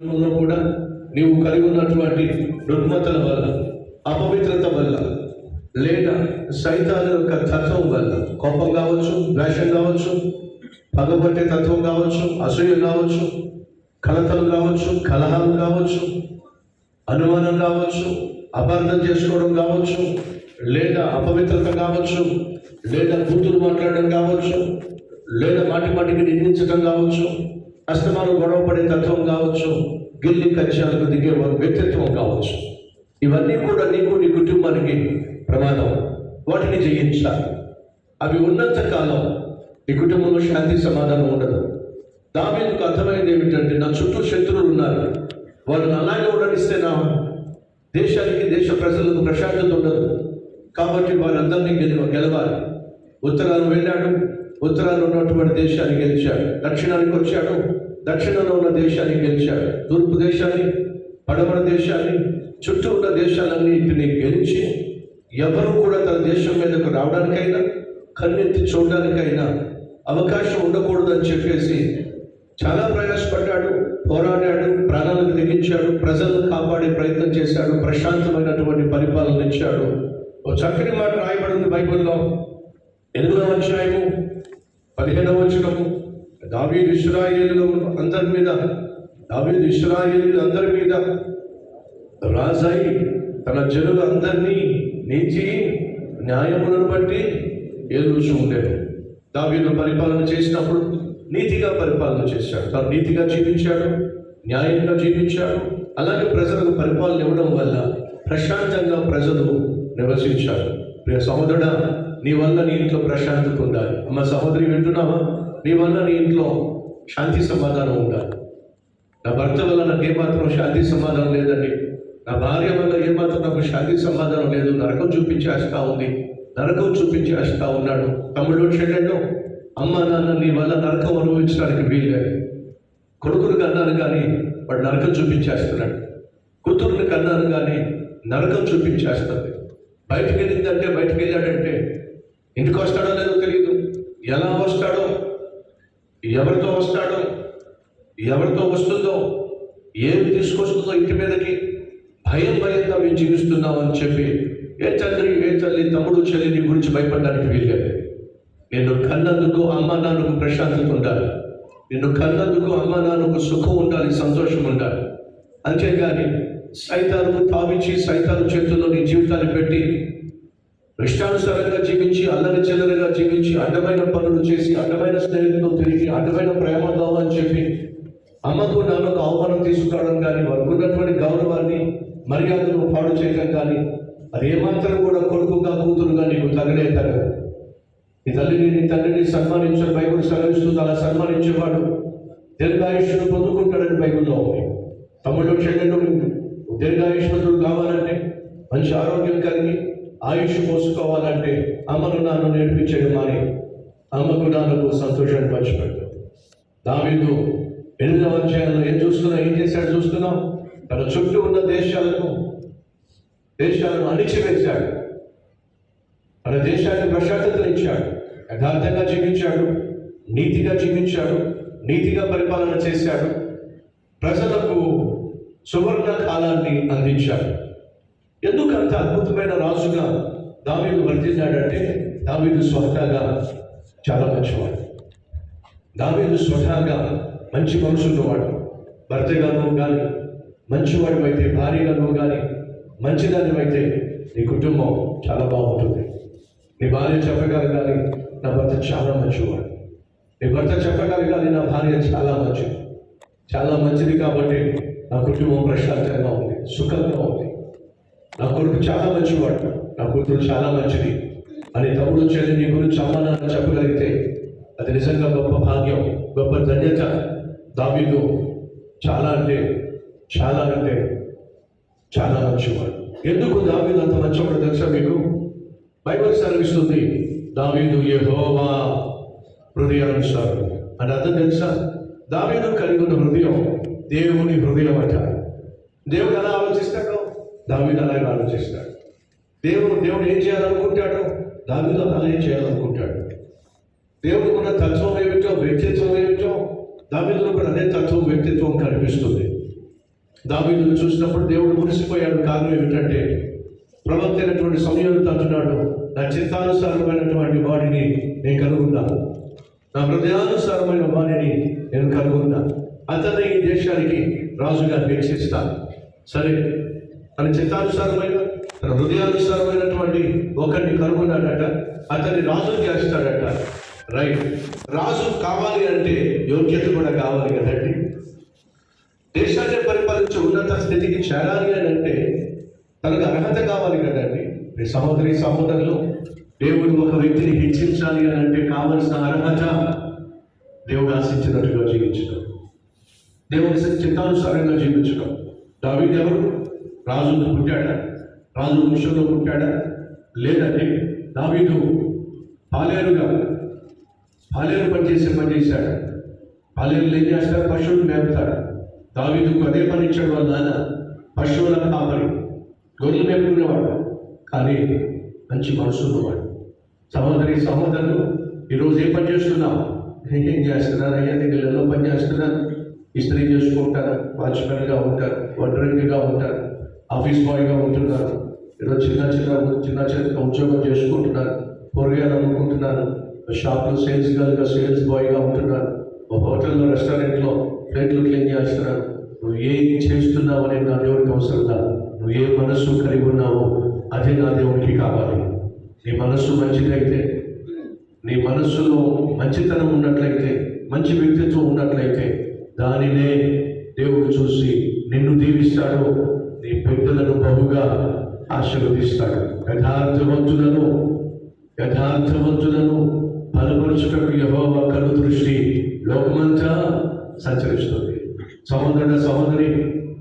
కూడా నీవు కలిగి ఉన్నటువంటి రుగ్మతల వల్ల అపవిత్రత వల్ల లేదా సైతాన్ యొక్క తత్వం వల్ల కోపం కావచ్చు ద్వేషం కావచ్చు పగబట్టే తత్వం కావచ్చు అసూయ కావచ్చు కలతలు కావచ్చు కలహాలు కావచ్చు అనుమానం కావచ్చు అపార్థం చేసుకోవడం కావచ్చు లేదా అపవిత్రత కావచ్చు లేదా కూతురు మాట్లాడడం కావచ్చు లేదా మాటి మాటికి నిందించడం కావచ్చు అస్తమానం గొడవ పడే తత్వం కావచ్చు గిల్లి కచ్చాలకు దిగే వ్యక్తిత్వం కావచ్చు. ఇవన్నీ కూడా నీకు నీ కుటుంబానికి ప్రమాదం. వాటిని జయించాలి. అవి ఉన్నంత కాలం ఈ కుటుంబంలో శాంతి సమాధానం ఉండదు. దావీదుకు అర్థమైంది ఏమిటంటే నా చుట్టూ శత్రువులు ఉన్నారు. వాళ్ళని అలాగే ఉండనిస్తే నా దేశానికి దేశ ప్రజలకు ప్రశాంతత ఉండదు. కాబట్టి వారందరినీ గెలవ గెలవాలి. ఉత్తరాలు వెళ్ళాడు. ఉత్తరాలు ఉన్నటువంటి దేశాన్ని గెలిచాడు. దక్షిణానికి వచ్చాడు. దక్షిణంలో ఉన్న దేశాన్ని గెలిచాడు. తూర్పు దేశాన్ని పడమర దేశాన్ని చుట్టూ ఉన్న దేశాలన్నింటినీ గెలిచి ఎవరు కూడా తన దేశం మీదకు రావడానికైనా కన్నెత్తి చూడడానికైనా అవకాశం ఉండకూడదని చెప్పేసి చాలా ప్రయాసపడ్డాడు పోరాడాడు ప్రాణాలకు తెగించాడు ప్రజలను కాపాడే ప్రయత్నం చేశాడు ప్రశాంతమైనటువంటి పరిపాలన ఇచ్చాడు. ఓ చక్కని మాట రాయబడింది బైబిల్లో. ఎనిమిదవ అధ్యాయము పదిహేనవ వచనము. దావీదు ఇస్రాయేలు అందరి మీద దావీదు ఇస్రాయేలు అందరి మీద రాజై తన జనులు అందరినీ నీతి న్యాయములను బట్టి ఎదురుచూ ఉండేది దావీదు పరిపాలన చేసినప్పుడు నీతిగా పరిపాలన చేశాడు. తను నీతిగా జీవించాడు న్యాయంగా జీవించాడు అలాగే ప్రజలకు పరిపాలన ఇవ్వడం వల్ల ప్రశాంతంగా ప్రజలు నివసించారు. ప్రియ సహోదరుడా నీ వల్ల నీ ఇంట్లో ప్రశాంతత ఉండాలి. అమ్మ సహోదరి వింటున్నావా? నీ వల్ల నీ ఇంట్లో శాంతి సమాధానం ఉండాలి. నా భర్త వల్ల నాకు ఏమాత్రం శాంతి సమాధానం లేదండి. నా భార్య వల్ల ఏమాత్రం నాకు శాంతి సమాధానం లేదు. నరకం చూపించేస్తా ఉంది. నరకం చూపించేస్తా ఉన్నాడు. తమ్ముడు చెల్లెళ్ళు అమ్మ నాన్న నీ వల్ల నరకం అనుభవించడానికి వీల్లేదు. కొడుకును కన్నాను కానీ వాడు నరకం చూపించేస్తున్నాడు. కూతురుని కన్నాను కానీ నరకం చూపించేస్తుంది బయటకు వెళ్ళిందంటే బయటకు వెళ్ళాడంటే ఇంటికి వస్తాడో లేదో తెలియదు ఎలా వస్తాడో ఎవరితో వస్తాడో ఎవరితో వస్తుందో ఏమి తీసుకొస్తుందో ఇంటి మీదకి భయం భయంగా మేము జీవిస్తున్నాం అని చెప్పి ఏ తండ్రి ఏ తల్లి తమ్ముడు చెల్లి నీ గురించి భయపడడానికి వీల్లేదు. నేను కన్నందుకు అమ్మ నాన్నకు ప్రశాంతత ఉండాలి. నిన్ను కన్నందుకు అమ్మ నాన్నకు సుఖం ఉండాలి సంతోషం ఉండాలి. అంతేగాని సైతాలకు తావించి సైతాల చేతుల్లో నీ జీవితాన్ని పెట్టి ఇష్టానుసారంగా జీవించి అల్లరి చిల్లరగా జీవించి అడ్డమైన పనులు చేసి అడ్డమైన స్నేహితులతో తిరిగి అడ్డమైన ప్రేమ కావాలని చెప్పి అమ్మకు నాన్నకు ఆహ్వానం తీసుకురావడం కానీ వారికి ఉన్నటువంటి గౌరవాన్ని మర్యాదను పాడు చేయడం కానీ అది ఏమాత్రం కూడా కొడుకుగా కూతురుగా నీకు తగలే తగదు. నీ తల్లిని నీ తండ్రిని సన్మానించే బైబుల్ సెలవిస్తుంది అలా సన్మానించేవాడు దీర్ఘాయుష్ను పొందుకుంటాడని బైబుల్లో ఉంది. తమ్ముడు చెల్లెలు దీర్ఘాయుష్మంతుడు కావాలంటే మంచి ఆరోగ్యం కలిగి ఆయుష్ పోసుకోవాలంటే అమ్మను నాన్న నేర్పించడం మాని అమ్మకు నాన్నకు సంతోషాన్ని పంచిపెడతాం దావీదు ఎనిమిదవ అధ్యాయంలో ఏం చూస్తున్నాం ఏం చేశాడు చూస్తున్నాం తన చుట్టూ ఉన్న దేశాలను దేశాలను అణిచివేశాడు. తన దేశానికి ప్రశాంతతనిచ్చాడు. యథార్థంగా జీవించాడు. నీతిగా జీవించాడు. నీతిగా పరిపాలన చేశాడు. ప్రజలకు సువర్ణ కాలాన్ని అందించాడు. ఎందుకు అంత అద్భుతమైన రాజుగా దావీదు వర్తిల్లాడంటే దావీదు స్వతహాగా చాలా మంచివాడు. దావీదు స్వతహాగా మంచి మనసున్నవాడు భర్తగాను కానీ మంచివాడు అయితే భార్యగాను కానీ మంచిదానివైతే నీ కుటుంబం చాలా బాగుంటుంది. నీ భార్య చెప్పగలగాలి నా భర్త చాలా మంచివాడు. నీ భర్త చెప్పగలగాలి నా భార్య చాలా మంచిది. చాలా మంచిది కాబట్టి నా కుటుంబం ప్రశాంతంగా ఉంది సుఖంగా ఉంది. నా కొడుకు చాలా మంచివాడు. నా కూతురు చాలా మంచిది. అని తమ్ముడు చెల్లి నీ గురించి అమ్మ చెప్పగలిగితే అది నిజంగా గొప్ప భాగ్యం గొప్ప ధన్యత. దావీదు చాలా అంటే చాలా అంటే చాలా మంచివాడు. ఎందుకు దావీదు అంత మంచివాడు తెలుసా మీకు? బైబిల్ సెలవిస్తుంది దావీదు యెహోవా హృదయానుసారం. అని అర్థం తెలుసా? దావీదు కలిగి ఉన్న హృదయం దేవుని హృదయం అంట. దేవుడు ఎలా ఆలోచిస్తాడో? దావీదు అలాగే ఆలోచిస్తాడు. దేవుడు దేవుడు ఏం చేయాలనుకుంటాడో? దావీదు అలాగే చేయాలనుకుంటాడు. దేవుడు కూడా తత్వం ఏమిటో వ్యక్తిత్వం ఏమిటో దావీదులో కూడా అదే తత్వం వ్యక్తిత్వం కనిపిస్తుంది. దావీదును చూసినప్పుడు దేవుడు మురిసిపోయాడు. కారణం ఏమిటంటే ప్రవక్త అయినటువంటి సమయం అంటున్నాడు నా చిత్తానుసారమైనటువంటి వాడిని నేను కనుగొన్నాను నా హృదయానుసారమైన వాడిని నేను కనుగొన్నాను అతనే ఈ దేశానికి రాజుగా నిరీక్షిస్తాను సరే తన చిత్తానుసారమైన తన హృదయానుసారమైనటువంటి ఒకరిని కనుగొన్నాడట అతన్ని రాజు చేస్తాడట. రైట్ రాజు కావాలి అంటే యోగ్యత కూడా కావాలి కదండి. దేశాన్ని పరిపాలించే ఉన్నత స్థితికి చేరాలి అని అంటే తనకు అర్హత కావాలి కదండి. మీ సహోదరి సహోదరులు దేవుడు ఒక వ్యక్తిని హెచ్చించాలి అని అంటే కావలసిన అర్హత దేవుడు ఆశించినట్టుగా జీవించడం. దేవుని చిత్తానుసారంగా జీవించడం. దావీదు ఎవరు? రాజును పుట్టాడా? రాజు వంశంలో పుట్టాడా? లేదండి దావీదు పాలేరుగా పాలేరు పనిచేసే పని చేశాడు. పాలేరులు ఏం చేస్తారు పశువులు మేపుతాడు. దావీదుకు అదే పని ఇచ్చాడు వాళ్ళ నాన్న. పశువుల కాపరి గొర్రెలు మేపుకునేవాడు. కానీ మంచి మనసు ఉన్నవాడు. సహోదరి సహోదరులు ఈరోజు ఏం పని చేస్తున్నావు? ఏం చేస్తున్నాను అయ్యా నేను ఇళ్ళలో పని చేస్తున్నాను. ఇస్త్రీ చేసుకుంటారు వాచ్మెన్గా ఉంటారు వడ్రంగిగా ఉంటారు ఆఫీస్ బాయ్గా ఉంటున్నారు. ఏదో చిన్న చిన్న చిన్న చిన్న ఉద్యోగం చేసుకుంటున్నారు. కూరగాయలు అమ్ముకుంటున్నారు. షాప్లో సేల్స్ గర్ల్గా సేల్స్ బాయ్గా ఉంటున్నారు. హోటల్లో రెస్టారెంట్లో ప్లేట్లు క్లీన్ చేస్తున్నారు. నువ్వు ఏం చేస్తున్నావు అనేది నా దేవుడికి అవసరం కాదు. నువ్వు ఏ మనస్సు కలిగి ఉన్నావో అదే నా దేవుడికి కావాలి. నీ మనస్సు మంచిదైతే నీ మనస్సులో మంచితనం ఉన్నట్లయితే మంచి వ్యక్తిత్వం ఉన్నట్లయితే దానినే దేవుడు చూసి నిన్ను దీవిస్తాడు. నీ పెద్దలను బహుగా ఆశీర్వదిస్తాడు. యథార్థవంతులను యథార్థవంతులను బలపరుచుటకు యహోవ కను దృష్టి లోకమంతా సంచరిస్తుంది. సహోదరుడ సహోదరి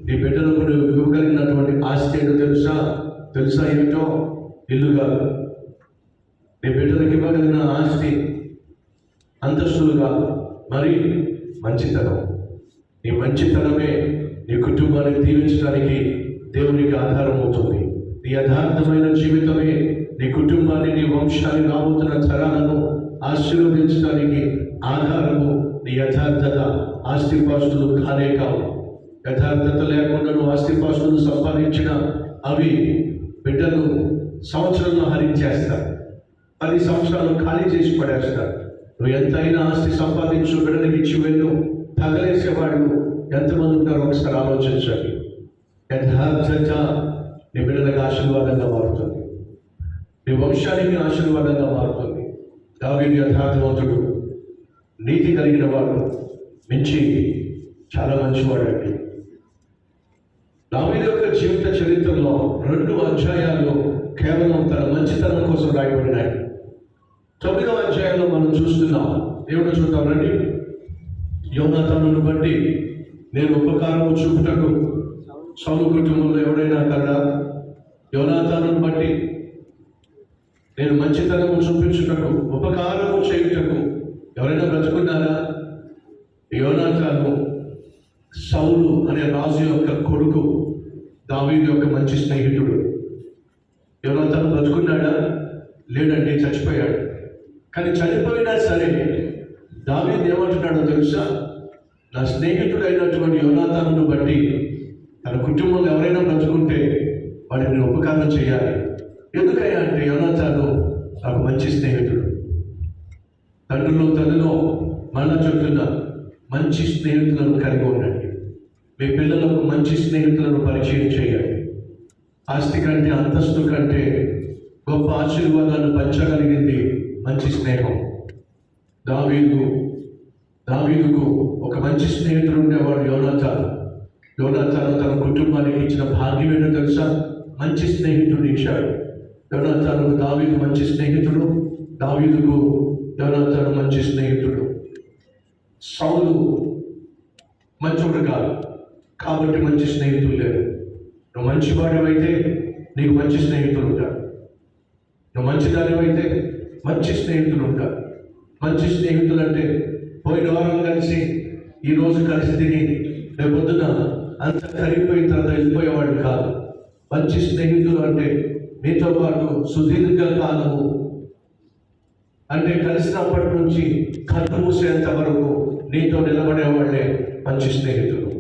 నీ బిడ్డలకు నువ్వు ఇవ్వగలిగినటువంటి ఆస్తి ఏంటో తెలుసా? తెలుసా ఏమిటో? ఇల్లు కాదు నీ బిడ్డలకు ఇవ్వగలిగిన ఆస్తి అంతస్తులుగా. మరి మంచితనం. నీ మంచితనమే నీ కుటుంబాన్ని దీవించడానికి దేవునికి ఆధారం అవుతుంది. నీ యథార్థమైన జీవితమే నీ కుటుంబాన్ని నీ వంశాన్ని రాబోతున్న తరాలను ఆశీర్వదించడానికి ఆధారము నీ యథార్థత ఆస్తిపాస్తులు కానే కావు. యథార్థత లేకుండా నువ్వు ఆస్తిపాస్తులు సంపాదించిన అవి బిడ్డలు సంవత్సరంలో హరించేస్తారు. పది సంవత్సరాలు ఖాళీ చేసి పడేస్తారు. నువ్వు ఎంతైనా ఆస్తి సంపాదించు బిడ్డలకి ఇచ్చి వెళ్ళు. తగలేసేవాడు ఎంతమంది ఉంటారో ఒకసారి ఆలోచించండి యథార్థత నీ బిడ్డలకు ఆశీర్వాదంగా మారుతుంది. నీ వంశానికి ఆశీర్వాదంగా మారుతుంది. దావిని యథార్థవంతుడు నీతి కలిగిన వాడు మించి చాలా మంచివాడండి. దావీదు యొక్క జీవిత చరిత్రలో రెండు అధ్యాయాలు కేవలం తన మంచితనం కోసం రాయబడినాయి. తొమ్మిదవ అధ్యాయంలో మనం చూస్తున్నాం. ఏమిటో చూద్దాం రండి. యోనాథాను బట్టి నేను ఉపకారము చూపుటకు సౌలు కుటుంబంలో ఎవడైనా కదా యోనాథాను బట్టి నేను మంచితనము చూపించుటకు ఉపకారము చేయుటకు ఎవరైనా బ్రతుకున్నారా? యోనాథాను సౌలు అనే రాజు యొక్క కొడుకు దావీదు యొక్క మంచి స్నేహితుడు. యోనాథాను బ్రతుకున్నాడా? లేడండి చచ్చిపోయాడు. కానీ చనిపోయినా సరే దావీదు ఏమంటున్నాడో తెలుసా? నా స్నేహితుడైనటువంటి యోనాథాను బట్టి కుటుంబంలో ఎవరైనా బ్రతుకుంటే వాడిని ఉపకారం చేయాలి. ఎందుకయ్యా అంటే యోనాథాను నాకు మంచి స్నేహితుడు. తండ్రిలో తల్లిలో మళ్ళా చెప్తున్నా మంచి స్నేహితులను కలిగి ఉండండి. మీ పిల్లలకు మంచి స్నేహితులను పరిచయం చేయండి ఆస్తి కంటే అంతస్తు కంటే గొప్ప ఆశీర్వాదాన్ని పంచగలిగింది మంచి స్నేహం. దావీదు దావీదుకు ఒక మంచి స్నేహితుడు ఉండేవాడు యోనాచారు యోనాథాను తన కుటుంబానికి ఇచ్చిన భాగ్యం ఏంటో తెలుసా? మంచి స్నేహితుడు ఇచ్చాడు. యోనాథాను దావీదు మంచి స్నేహితుడు. దావీదుకు యోనాథాను మంచి స్నేహితుడు. సౌలు మంచోడు కాదు. కాబట్టి మంచి స్నేహితులు లేరు నువ్వు మంచివాడివైతే నీకు మంచి స్నేహితులు ఉంటారు నువ్వు మంచిదానివైతే మంచి స్నేహితులు ఉంటారు మంచి స్నేహితులు అంటే పోయిన వారం కలిసి ఈ రోజు కలిసి తిని రేపు పొద్దున అంత కరిగిపోయిన తర్వాత వెళ్ళిపోయేవాడు కాదు. మంచి స్నేహితులు అంటే నీతో పాటు సుదీర్ఘ కాలము అంటే కలిసినప్పటి నుంచి కళ్ళు మూసేంత వరకు నీతో నిలబడేవాళ్ళే మంచి స్నేహితులు.